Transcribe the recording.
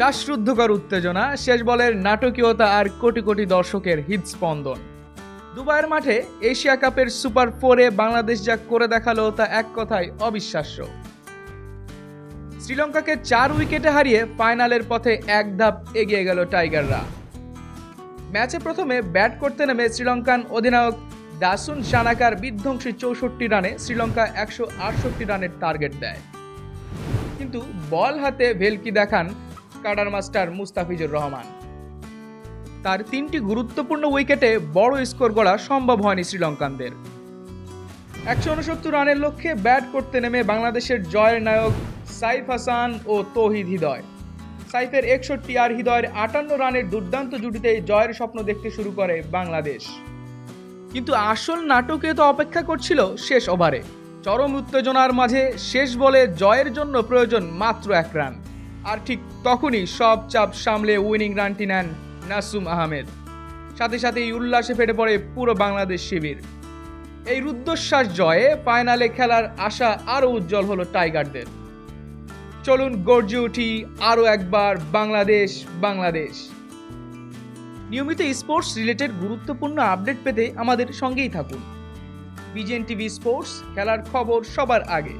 শ্বাসরুদ্ধকর উত্তেজনা, শেষ বলের নাটকীয়তা আর কোটি কোটি দর্শকের হৃদস্পন্দন দুবাইয়ের মাঠে এশিয়া কাপের সুপার ফোরে বাংলাদেশ যা করে দেখাল তা এক কথায় অবিশ্বাস্য। শ্রীলঙ্কাকে চার উইকেটে হারিয়ে ফাইনালের পথে এক ধাপ এগিয়ে গেল টাইগাররা। ম্যাচে প্রথমে ব্যাট করতে নেমে শ্রীলঙ্কান অধিনায়ক দাসুন সানাকার বিধ্বংসী চৌষট্টি রানে শ্রীলঙ্কা একশো আটষট্টি রানের টার্গেট দেয়। কিন্তু বল হাতে ভেলকি দেখান কাডার মাস্টার মুস্তাফিজুর রহমান। তার তিনটি গুরুত্বপূর্ণ উইকেটে বড় স্কোর গড়া সম্ভব হয়নি শ্রীলঙ্কানদের। একশো উনসত্তর রানের লক্ষ্যে ব্যাট করতে নেমে বাংলাদেশের জয়ের নায়ক সাইফ হাসান ও তৌহিদ হৃদয়। সাইফের একষট্টি আর হৃদয়ের আটান্ন রানের দুর্দান্ত জুটিতে জয়ের স্বপ্ন দেখতে শুরু করে বাংলাদেশ। কিন্তু আসল নাটকে তো অপেক্ষা করছিল শেষ ওভারে। চরম উত্তেজনার মাঝে শেষ বলে জয়ের জন্য প্রয়োজন মাত্র এক রান। আর ঠিক তখনই সব চাপ সামলে উইনিং রানটি নেন নাসুম আহমেদ। সাথে সাথেই উল্লাসে ফেটে পড়ে পুরো বাংলাদেশ শিবির। এই রুদ্ধশ্বাস জয়ে ফাইনালে খেলার আশা আরও উজ্জ্বল হলো টাইগারদের। চলুন গর্জে উঠি আরও একবার বাংলাদেশ বাংলাদেশ। নিয়মিত স্পোর্টস রিলেটেড গুরুত্বপূর্ণ আপডেট পেতে আমাদের সঙ্গেই থাকুন। বিজেএন টিভি স্পোর্টস, খেলার খবর সবার আগে।